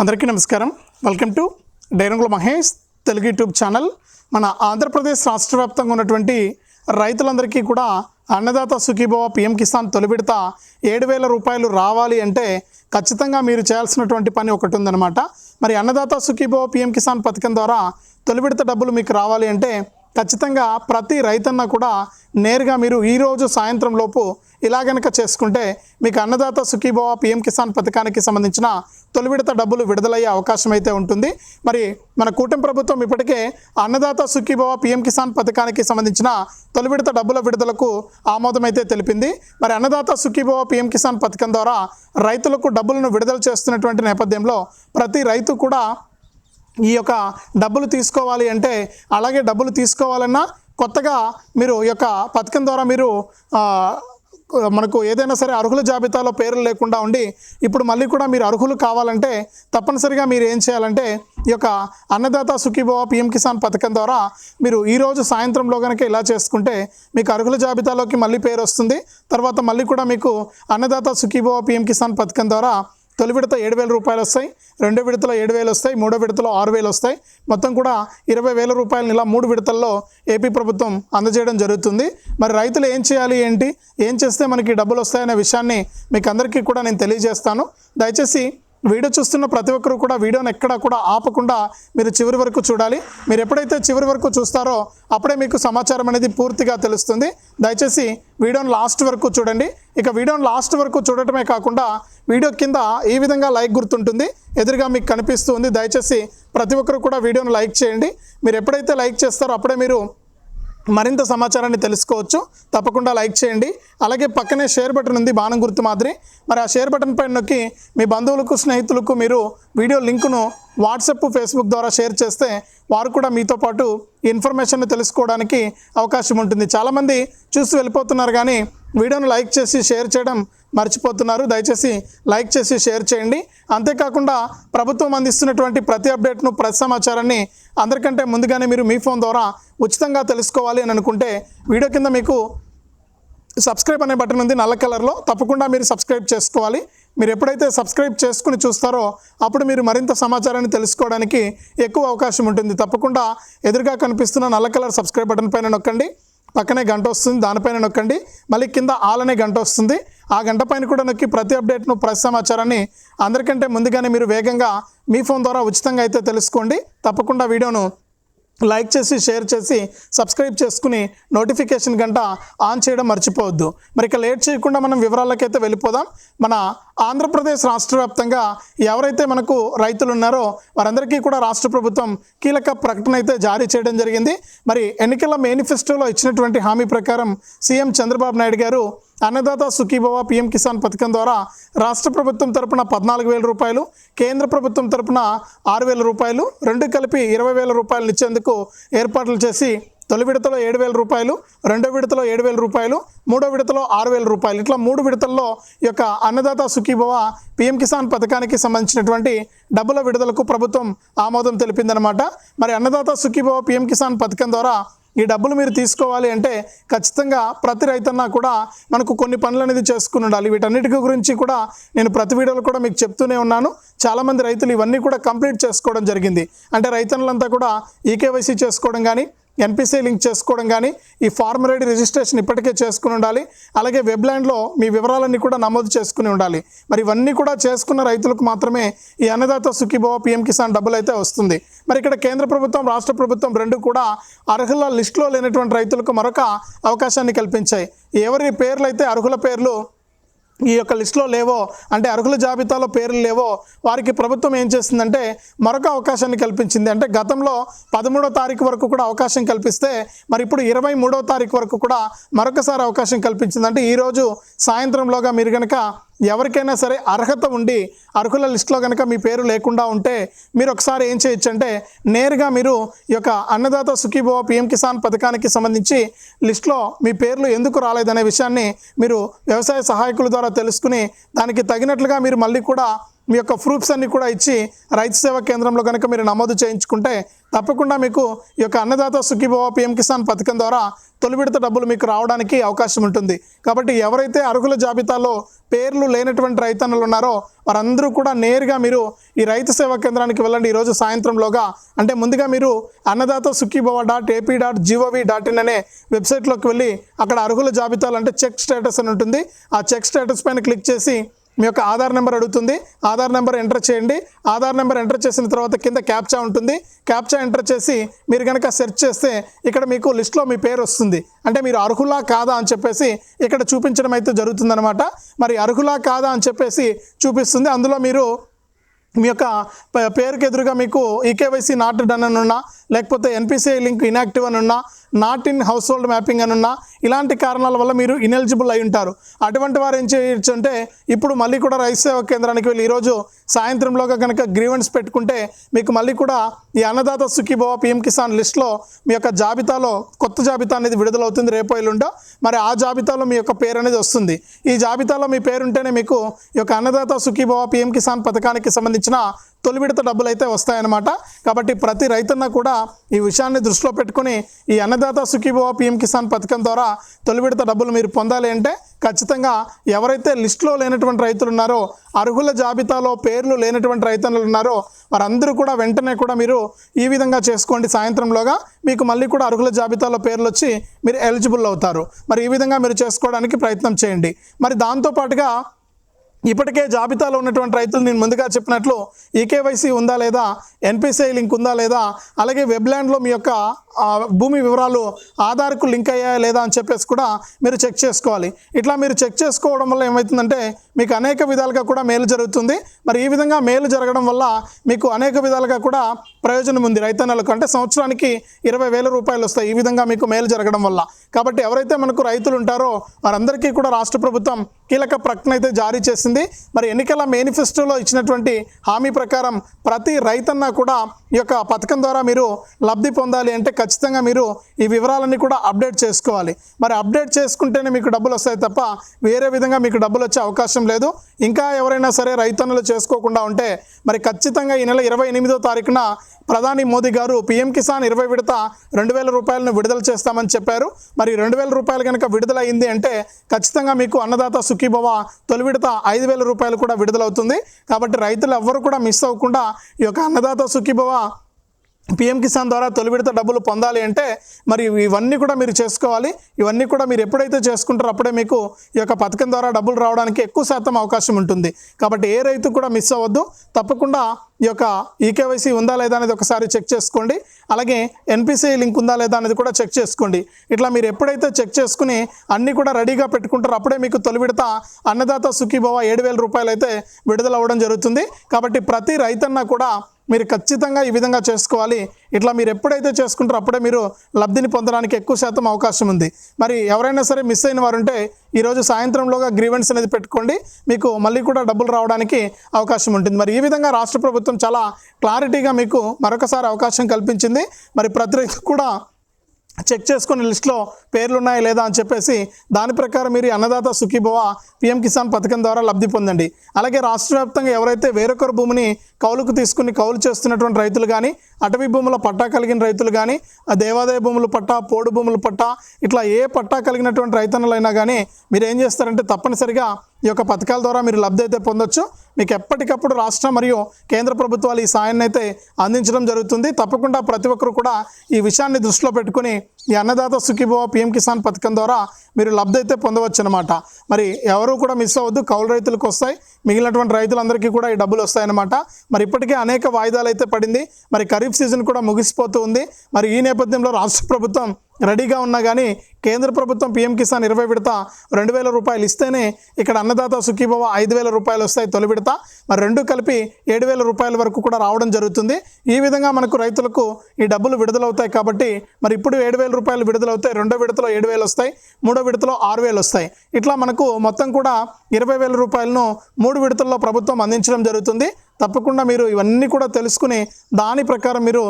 అందరికీ నమస్కారం. Welcome to డైరంగుల మహేష్ తెలుగు యూట్యూబ్ ఛానల్ మన ఆంధ్రప్రదేశ్ రాష్ట్ర వ్యాప్తంగా ఉన్నటువంటి రైతులందరికీ కూడా అన్నదాత సుఖీభవ పిఎం కిసాన్ తొలి విడత ఏడు వేల రూపాయలు రావాలి అంటే ఖచ్చితంగా మీరు చేయాల్సినటువంటి పని ఒకటి ఉందన్నమాట. మరి అన్నదాత సుఖీభవ పిఎం కిసాన్ పథకం ద్వారా తొలి విడత డబ్బులు మీకు రావాలి అంటే ఖచ్చితంగా ప్రతి రైతన్న కూడా నేరుగా మీరు ఈరోజు సాయంత్రం లోపు ఇలా గనక చేసుకుంటే మీకు అన్నదాత సుఖీభవ పిఎం కిసాన్ పథకానికి సంబంధించిన తొలి విడత డబ్బులు విడుదలయ్యే అవకాశం అయితే ఉంటుంది. మరి మన కూటమి ప్రభుత్వం ఇప్పటికే అన్నదాత సుఖీభవ పిఎం కిసాన్ పథకానికి సంబంధించిన తొలి విడత డబ్బుల విడుదలకు ఆమోదం అయితే తెలిపింది. మరి అన్నదాత సుఖీభవ పిఎం కిసాన్ పథకం ద్వారా రైతులకు డబ్బులను విడుదల చేస్తున్నటువంటి నేపథ్యంలో ప్రతి రైతు కూడా ఈ యొక్క డబ్బులు తీసుకోవాలి అంటే అలాగే డబ్బులు తీసుకోవాలన్నా కొత్తగా మీరు ఈ యొక్క పథకం ద్వారా మీరు మనకు ఏదైనా సరే అర్హుల జాబితాలో పేర్లు లేకుండా ఉండి ఇప్పుడు మళ్ళీ కూడా మీరు అర్హులు కావాలంటే తప్పనిసరిగా మీరు ఏం చేయాలంటే ఈ యొక్క అన్నదాత సుఖీభవ పిఎం కిసాన్ పథకం ద్వారా మీరు ఈరోజు సాయంత్రంలో కనుక ఇలా చేసుకుంటే మీకు అర్హుల జాబితాలోకి మళ్ళీ పేరు వస్తుంది. తర్వాత మళ్ళీ కూడా మీకు అన్నదాత సుఖీభవ పిఎం కిసాన్ పథకం ద్వారా తొలి విడత ఏడు వేల రూపాయలు వస్తాయి రెండో విడతలో ఏడు వేలు వస్తాయి మూడో విడతలో ఆరు వేలు వస్తాయి. మొత్తం కూడా ఇరవై వేల రూపాయలను ఇలా మూడు విడతల్లో ఏపీ ప్రభుత్వం అందజేయడం జరుగుతుంది. మరి రైతులు ఏం చేయాలి ఏంటి ఏం చేస్తే మనకి డబ్బులు వస్తాయనే విషయాన్ని మీకు అందరికీ కూడా నేను తెలియజేస్తాను. దయచేసి వీడియో చూస్తున్న ప్రతి ఒక్కరు కూడా వీడియోని ఎక్కడా కూడా ఆపకుండా మీరు చివరి వరకు చూడాలి. మీరు ఎప్పుడైతే చివరి వరకు చూస్తారో అప్పుడే మీకు సమాచారం అనేది పూర్తిగా తెలుస్తుంది. దయచేసి వీడియోని లాస్ట్ వరకు చూడండి. ఇక వీడియోని లాస్ట్ వరకు చూడటమే కాకుండా వీడియో కింద ఈ విధంగా లైక్ గుర్తుంటుంది. ఎదురుగా మీకు కనిపిస్తుంది దయచేసి ప్రతి ఒక్కరు కూడా వీడియోను లైక్ చేయండి. మీరు ఎప్పుడైతే లైక్ చేస్తారో అప్పుడే మీరు మరింత సమాచారాన్ని తెలుసుకోవచ్చు. తప్పకుండా లైక్ చేయండి. అలాగే పక్కనే షేర్ బటన్ ఉంది. బాణం గుర్తు మాదిరి. మరి ఆ షేర్ బటన్ పైన నొక్కి మీ బంధువులకు స్నేహితులకు మీరు వీడియో లింకును వాట్సాప్ ఫేస్బుక్ ద్వారా షేర్ చేస్తే వారు కూడా మీతో పాటు ఇన్ఫర్మేషన్ తెలుసుకోవడానికి అవకాశం ఉంటుంది. చాలామంది చూసి వెళ్ళిపోతున్నారు కానీ వీడియోను లైక్ చేసి షేర్ చేయడం మర్చిపోతున్నారు. దయచేసి లైక్ చేసి షేర్ చేయండి. అంతేకాకుండా ప్రభుత్వం అందిస్తున్నటువంటి ప్రతి అప్డేట్ను ప్రతి సమాచారాన్ని అందరికంటే ముందుగానే మీరు మీ ఫోన్ ద్వారా ఉచితంగా తెలుసుకోవాలి అని అనుకుంటే వీడియో కింద మీకు సబ్స్క్రైబ్ అనే బటన్ ఉంది నల్ల కలర్లో. తప్పకుండా మీరు సబ్స్క్రైబ్ చేసుకోవాలి. మీరు ఎప్పుడైతే సబ్స్క్రైబ్ చేసుకుని చూస్తారో అప్పుడు మీరు మరింత సమాచారాన్ని తెలుసుకోవడానికి ఎక్కువ అవకాశం ఉంటుంది. తప్పకుండా ఎదురుగా కనిపిస్తున్న నల్ల కలర్ సబ్స్క్రైబ్ బటన్ పైన నొక్కండి. పక్కనే గంట వస్తుంది దానిపైన నొక్కండి. మళ్ళీ కింద ఆల్ అనే గంట వస్తుంది. ఆ గంట పైన కూడా నొక్కి ప్రతి అప్డేట్ను ప్రతి సమాచారాన్ని అందరికంటే ముందుగానే మీరు వేగంగా మీ ఫోన్ ద్వారా ఉచితంగా అయితే తెలుసుకోండి. తప్పకుండా వీడియోను లైక్ చేసి షేర్ చేసి సబ్స్క్రైబ్ చేసుకుని నోటిఫికేషన్ గంట ఆన్ చేయడం మర్చిపోవద్దు. మరి ఇక లేట్ చేయకుండా మనం వివరాలకైతే వెళ్ళిపోదాం. మన ఆంధ్రప్రదేశ్ రాష్ట్ర వ్యాప్తంగా ఎవరైతే మనకు రైతులు ఉన్నారో వారందరికీ కూడా రాష్ట్ర ప్రభుత్వం కీలక ప్రకటన అయితే జారీ చేయడం జరిగింది. మరి ఎన్నికల మేనిఫెస్టోలో ఇచ్చినటువంటి హామీ ప్రకారం సీఎం చంద్రబాబు నాయుడు గారు అన్నదాత సుఖీభవ పిఎం కిసాన్ పథకం ద్వారా రాష్ట్ర ప్రభుత్వం తరపున పద్నాలుగు వేల రూపాయలు కేంద్ర ప్రభుత్వం తరపున ఆరు వేల రూపాయలు రెండు కలిపి ఇరవై వేల రూపాయలు ఇచ్చేందుకు ఏర్పాట్లు చేసి తొలి విడతలో ఏడు వేల రూపాయలు రెండో విడతలో ఏడు వేల రూపాయలు మూడో విడతలో ఆరు వేల రూపాయలు. ఇట్లా మూడు విడతల్లో ఈ యొక్క అన్నదాత సుఖీభవ పిఎం కిసాన్ పథకానికి సంబంధించినటువంటి డబ్బుల విడుదలకు ప్రభుత్వం ఆమోదం తెలిపిందనమాట మరి అన్నదాత సుఖీభవ పిఎం కిసాన్ పథకం ద్వారా ఈ డబ్బులు మీరు తీసుకోవాలి అంటే ఖచ్చితంగా ప్రతి రైతన్నా కూడా మనకు కొన్ని పనులు అనేది చేసుకుని ఉండాలి. వీటన్నిటి గురించి కూడా నేను ప్రతి వీడియోలో కూడా మీకు చెప్తూనే ఉన్నాను. చాలామంది రైతులు ఇవన్నీ కూడా కంప్లీట్ చేసుకోవడం జరిగింది. అంటే రైతన్నులంతా కూడా ఈకేవైసీ చేసుకోవడం కానీ ఎన్పిసి లింక్ చేసుకోవడం కానీ ఈ ఫార్మ్ రెడీ రిజిస్ట్రేషన్ ఇప్పటికే చేసుకుని ఉండాలి. అలాగే వెబ్లాండ్లో మీ వివరాలన్నీ కూడా నమోదు చేసుకుని ఉండాలి. మరి ఇవన్నీ కూడా చేసుకున్న రైతులకు మాత్రమే ఈ అన్నదాత సుఖీభవ పిఎం కిసాన్ డబ్బులు అయితే వస్తుంది. మరి ఇక్కడ కేంద్ర ప్రభుత్వం రాష్ట్ర ప్రభుత్వం రెండు కూడా అర్హుల లిస్టులో లేనటువంటి రైతులకు మరొక అవకాశాన్ని కల్పించాయి. ఎవరి పేర్లు అయితే అర్హుల పేర్లు? ఈ యొక్క లిస్టులో లేవో అంటే అర్హుల జాబితాలో పేర్లు లేవో వారికి ప్రభుత్వం ఏం చేసిందంటే మరొక అవకాశాన్ని కల్పించింది. అంటే గతంలో పదమూడో తారీఖు వరకు కూడా అవకాశం కల్పిస్తే మరి ఇప్పుడు ఇరవై మూడో తారీఖు వరకు కూడా మరొకసారి అవకాశం కల్పించింది. అంటే ఈరోజు సాయంత్రంలోగా మీరు కనుక ఎవరికైనా సరే అర్హత ఉండి అర్హుల లిస్టులో కనుక మీ పేరు లేకుండా ఉంటే మీరు ఒకసారి ఏం చేయొచ్చు అంటే నేరుగా మీరు ఈ యొక్క అన్నదాత సుఖీభవ పిఎం కిసాన్ పథకానికి సంబంధించి లిస్టులో మీ పేర్లు ఎందుకు రాలేదనే విషయాన్ని మీరు వ్యవసాయ సహాయకుల ద్వారా తెలుసుకుని దానికి తగినట్లుగా మీరు మళ్ళీ కూడా మీ యొక్క ప్రూఫ్స్ అన్ని కూడా ఇచ్చి రైతు సేవా కేంద్రంలో కనుక మీరు నమోదు చేయించుకుంటే తప్పకుండా మీకు ఈ యొక్క అన్నదాత సుఖీభవ పిఎం కిసాన్ పథకం ద్వారా తొలి విడత డబ్బులు మీకు రావడానికి అవకాశం ఉంటుంది. కాబట్టి ఎవరైతే అర్హుల జాబితాలో పేర్లు లేనటువంటి రైతన్నలు ఉన్నారో వారందరూ కూడా నేరుగా మీరు ఈ రైతు సేవా కేంద్రానికి వెళ్ళండి. ఈరోజు సాయంత్రంలోగా అంటే ముందుగా మీరు Annadata Sukhibhava dot AP dot gov dot in అనే వెబ్సైట్లోకి వెళ్ళి అక్కడ అర్హుల జాబితాలు అంటే చెక్ స్టేటస్ అని ఉంటుంది. ఆ చెక్ స్టేటస్ పైన క్లిక్ చేసి మీ యొక్క ఆధార్ నెంబర్ అడుగుతుంది. ఆధార్ నెంబర్ ఎంటర్ చేయండి. ఆధార్ నెంబర్ ఎంటర్ చేసిన తర్వాత కింద క్యాప్చా ఉంటుంది. క్యాప్చా ఎంటర్ చేసి మీరు కనుక సెర్చ్ చేస్తే ఇక్కడ మీకు లిస్ట్లో మీ పేరు వస్తుంది. అంటే మీరు అర్హులా కాదా అని చెప్పేసి ఇక్కడ చూపించడం అయితే జరుగుతుందనమాట మరి అర్హులా కాదా అని చెప్పేసి చూపిస్తుంది. అందులో మీరు మీ యొక్క పేరుకు ఎదురుగా మీకు ఈకేవైసీ నాట్ డన్ అని ఉన్నా లేకపోతే ఎన్పిసిఐ లింక్ ఇన్యాక్టివ్ అని ఉన్నా not in household mapping అని ఉన్నా ఇలాంటి కారణాల వల్ల మీరు ఇనెలిజిబుల్ అయి ఉంటారు. అటువంటి వారు ఏం చేయొచ్చు అంటే ఇప్పుడు మళ్ళీ కూడా రైతు సేవా కేంద్రానికి వెళ్ళి ఈరోజు సాయంత్రంలోగా కనుక గ్రీవెన్స్ పెట్టుకుంటే మీకు మళ్ళీ కూడా ఈ అన్నదాత సుఖీభవ పిఎం కిసాన్ లిస్ట్లో మీ యొక్క జాబితాలో కొత్త జాబితా అనేది విడుదలవుతుంది. రేపు ఎల్లుండో మరి ఆ జాబితాలో మీ యొక్క పేరు అనేది వస్తుంది. ఈ జాబితాలో మీ పేరు ఉంటేనే మీకు ఈ యొక్క అన్నదాత సుఖీభవ పిఎం కిసాన్ పథకానికి సంబంధించిన తొలి విడత డబ్బులు అయితే వస్తాయన్నమాట. కాబట్టి ప్రతి రైతన్న కూడా ఈ విషయాన్ని దృష్టిలో పెట్టుకుని ఈ అన్నదాత సుఖీభవ పిఎం కిసాన్ పథకం ద్వారా తొలి విడత డబ్బులు మీరు పొందాలి అంటే ఖచ్చితంగా ఎవరైతే లిస్టులో లేనటువంటి రైతులు ఉన్నారో అర్హుల జాబితాలో పేర్లు లేనటువంటి రైతన్నులు ఉన్నారో వారందరూ కూడా వెంటనే కూడా మీరు ఈ విధంగా చేసుకోండి. సాయంత్రంలోగా మీకు మళ్ళీ కూడా అర్హుల జాబితాలో పేర్లు వచ్చి మీరు ఎలిజిబుల్ అవుతారు. మరి ఈ విధంగా మీరు చేసుకోవడానికి ప్రయత్నం చేయండి. మరి దాంతోపాటుగా ఇప్పటికే జాబితాలో ఉన్నటువంటి రైతులు నేను ముందుగా చెప్పినట్లు ఈకేవైసీ ఉందా లేదా ఎన్పిసిఐ లింక్ ఉందా లేదా అలాగే వెబ్లాండ్లో మీ యొక్క భూమి వివరాలు ఆధార్కు లింక్ అయ్యాయా లేదా అని చెప్పేసి కూడా మీరు చెక్ చేసుకోవాలి. ఇట్లా మీరు చెక్ చేసుకోవడం వల్ల ఏమవుతుందంటే మీకు అనేక విధాలుగా కూడా మేలు జరుగుతుంది. మరి ఈ విధంగా మేలు జరగడం వల్ల మీకు అనేక విధాలుగా కూడా ప్రయోజనం ఉంది. రైతన్నలకు అంటే సంవత్సరానికి ఇరవై వేల రూపాయలు వస్తాయి. ఈ విధంగా మీకు మేలు జరగడం వల్ల. కాబట్టి ఎవరైతే మనకు రైతులు ఉంటారో వారందరికీ కూడా రాష్ట్ర ప్రభుత్వం కీలక ప్రకటన అయితే జారీ చేసింది. మరి ఎన్నికల మేనిఫెస్టోలో ఇచ్చినటువంటి హామీ ప్రకారం ప్రతి రైతన్న కూడా ఈ యొక్క పథకం ద్వారా మీరు లబ్ధి పొందాలి అంటే ఖచ్చితంగా మీరు ఈ వివరాలన్నీ కూడా అప్డేట్ చేసుకోవాలి. మరి అప్డేట్ చేసుకుంటేనే మీకు డబ్బులు వస్తాయి తప్ప వేరే విధంగా మీకు డబ్బులు వచ్చే అవకాశం లేదు. ఇంకా ఎవరైనా సరే రైతన్నులు చేసుకోకుండా ఉంటే మరి ఖచ్చితంగా ఈ నెల ఇరవై ఎనిమిదో తారీఖున ప్రధాని మోదీ గారు పీఎం కిసాన్ ఇరవై విడత రెండు వేల రూపాయలను విడుదల చేస్తామని చెప్పారు. మరి రెండు వేల రూపాయలు కనుక విడుదల అయింది అంటే ఖచ్చితంగా మీకు అన్నదాత సుఖీభవ తొలి విడత ఐదు వేల రూపాయలు కూడా విడుదలవుతుంది. కాబట్టి రైతులు ఎవ్వరు కూడా మిస్ అవ్వకుండా ఈ యొక్క అన్నదాత సుఖీభవ పిఎం కిసాన్ ద్వారా తొలి విడత డబ్బులు పొందాలి అంటే మరి ఇవన్నీ కూడా మీరు చేసుకోవాలి. ఇవన్నీ కూడా మీరు ఎప్పుడైతే చేసుకుంటారో అప్పుడే మీకు ఈ యొక్క పథకం ద్వారా డబ్బులు రావడానికి ఎక్కువ శాతం అవకాశం ఉంటుంది. కాబట్టి ఏ రైతు కూడా మిస్ అవ్వద్దు. తప్పకుండా ఈ యొక్క ఈకేవైసీ ఉందా లేదా అనేది ఒకసారి చెక్ చేసుకోండి. అలాగే ఎన్పిసిఐ లింక్ ఉందా లేదా అనేది కూడా చెక్ చేసుకోండి. ఇట్లా మీరు ఎప్పుడైతే చెక్ చేసుకుని అన్నీ కూడా రెడీగా పెట్టుకుంటారో అప్పుడే మీకు తొలి విడత అన్నదాత సుఖీభవ ఏడు వేల రూపాయలు అయితే విడుదల అవ్వడం జరుగుతుంది. కాబట్టి ప్రతి రైతన్న కూడా మీరు ఖచ్చితంగా ఈ విధంగా చేసుకోవాలి. ఇట్లా మీరు ఎప్పుడైతే చేసుకుంటారో అప్పుడే మీరు లబ్ధిని పొందడానికి ఎక్కువ శాతం అవకాశం ఉంది. మరి ఎవరైనా సరే మిస్ అయిన వారు ఉంటే ఈరోజు సాయంత్రంలోగా గ్రీవెన్స్ అనేది పెట్టుకోండి. మీకు మళ్ళీ కూడా డబ్బులు రావడానికి అవకాశం ఉంటుంది. మరి ఈ విధంగా రాష్ట్ర ప్రభుత్వం చాలా క్లారిటీగా మీకు మరొకసారి అవకాశం కల్పించింది. మరి ప్రతి రైతు కూడా చెక్ చేసుకుని లిస్ట్లో పేర్లు ఉన్నాయా లేదా అని చెప్పేసి దాని ప్రకారం మీరు అన్నదాత సుఖీభవ పిఎం కిసాన్ పథకం ద్వారా లబ్ధి పొందండి. అలాగే రాష్ట్ర వ్యాప్తంగా ఎవరైతే వేరొకరు భూమిని కౌలుకు తీసుకుని కౌలు చేస్తున్నటువంటి రైతులు కానీ అటవీ భూముల పట్టా కలిగిన రైతులు కానీ ఆ దేవాదాయ భూముల పట్టా పోడు భూముల పట్టా ఇట్లా ఏ పట్టా కలిగినటువంటి రైతన్నులైనా కానీ మీరు ఏం చేస్తారంటే తప్పనిసరిగా ఈ యొక్క పథకాల ద్వారా మీరు లబ్ధి అయితే పొందొచ్చు. మీకు ఎప్పటికప్పుడు రాష్ట్ర మరియు కేంద్ర ప్రభుత్వాలు ఈ సాయాన్ని అయితే అందించడం జరుగుతుంది. తప్పకుండా ప్రతి ఒక్కరు కూడా ఈ విషయాన్ని దృష్టిలో పెట్టుకుని ఈ అన్నదాత సుఖీభవ పిఎం కిసాన్ పథకం ద్వారా మీరు లబ్ధి అయితే పొందవచ్చు అనమాట మరి ఎవరు కూడా మిస్ అవ్వద్దు. కౌలు రైతులకు వస్తాయి. మిగిలినటువంటి రైతులందరికీ కూడా ఈ డబ్బులు వస్తాయన్నమాట. మరి ఇప్పటికే అనేక వాయిదాలు అయితే పడింది. మరి ఖరీఫ్ సీజన్ కూడా ముగిసిపోతూ ఉంది. మరి ఈ నేపథ్యంలో రాష్ట్ర ప్రభుత్వం రెడీగా ఉన్నా కానీ కేంద్ర ప్రభుత్వం పీఎం కిసాన్ ఇరవై విడత రెండు వేల రూపాయలు ఇస్తేనే ఇక్కడ అన్నదాత సుఖీభవ ఐదు వేల రూపాయలు వస్తాయి తొలి విడత. మరి రెండు కలిపి ఏడు వేల రూపాయల వరకు కూడా రావడం జరుగుతుంది. ఈ విధంగా మనకు రైతులకు ఈ డబ్బులు విడుదలవుతాయి కాబట్టి మరి ఇప్పుడు ఏడు వేల రూపాయలు విడుదలవుతాయి. రెండో విడతలో ఏడు వేలు వస్తాయి. మూడో విడతలో ఆరు వేలు వస్తాయి. ఇట్లా మనకు మొత్తం కూడా ఇరవై వేల రూపాయలను మూడు విడతల్లో ప్రభుత్వం అందించడం జరుగుతుంది. తప్పకుండా మీరు ఇవన్నీ కూడా తెలుసుకుని దాని ప్రకారం మీరు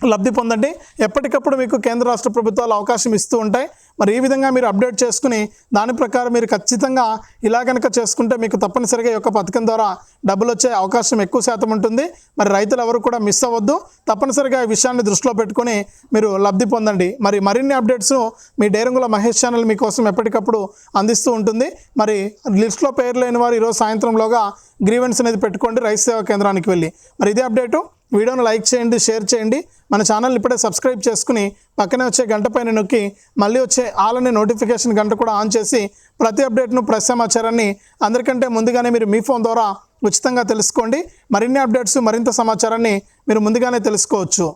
లబ్ధి పొందండి. ఎప్పటికప్పుడు మీకు కేంద్ర రాష్ట్ర ప్రభుత్వాలు అవకాశం ఇస్తూ ఉంటాయి. మరి ఈ విధంగా మీరు అప్డేట్ చేసుకుని దాని ప్రకారం మీరు ఖచ్చితంగా ఇలా కనుక చేసుకుంటే మీకు తప్పనిసరిగా ఈ యొక్క పథకం ద్వారా డబ్బులు వచ్చే అవకాశం ఎక్కువ శాతం ఉంటుంది. మరి రైతులు ఎవరు కూడా మిస్ అవ్వద్దు. తప్పనిసరిగా ఈ విషయాన్ని దృష్టిలో పెట్టుకొని మీరు లబ్ధి పొందండి. మరి మరిన్ని అప్డేట్స్ మీ డేరంగుల మహేష్ ఛానల్ మీకోసం ఎప్పటికప్పుడు అందిస్తూ ఉంటుంది. మరి లిస్ట్లో పేరు లేని వారు ఈరోజు సాయంత్రంలోగా గ్రీవెన్స్ అనేది పెట్టుకోండి. రైతు సేవా కేంద్రానికి వెళ్ళి. మరి ఇదే అప్డేటు వీడియోను లైక్ చేయండి షేర్ చేయండి. మన ఛానల్ ఇప్పుడే సబ్స్క్రైబ్ చేసుకుని పక్కనే వచ్చే గంట పైన నొక్కి మళ్ళీ వచ్చే ఆల్ నోటిఫికేషన్ గంట కూడా ఆన్ చేసి ప్రతి అప్డేట్ను ప్రతి సమాచారాన్ని అందరికంటే ముందుగానే మీరు మీ ఫోన్ ద్వారా ఉచితంగా తెలుసుకోండి. మరిన్ని అప్డేట్స్ మరింత సమాచారాన్ని మీరు ముందుగానే తెలుసుకోవచ్చు.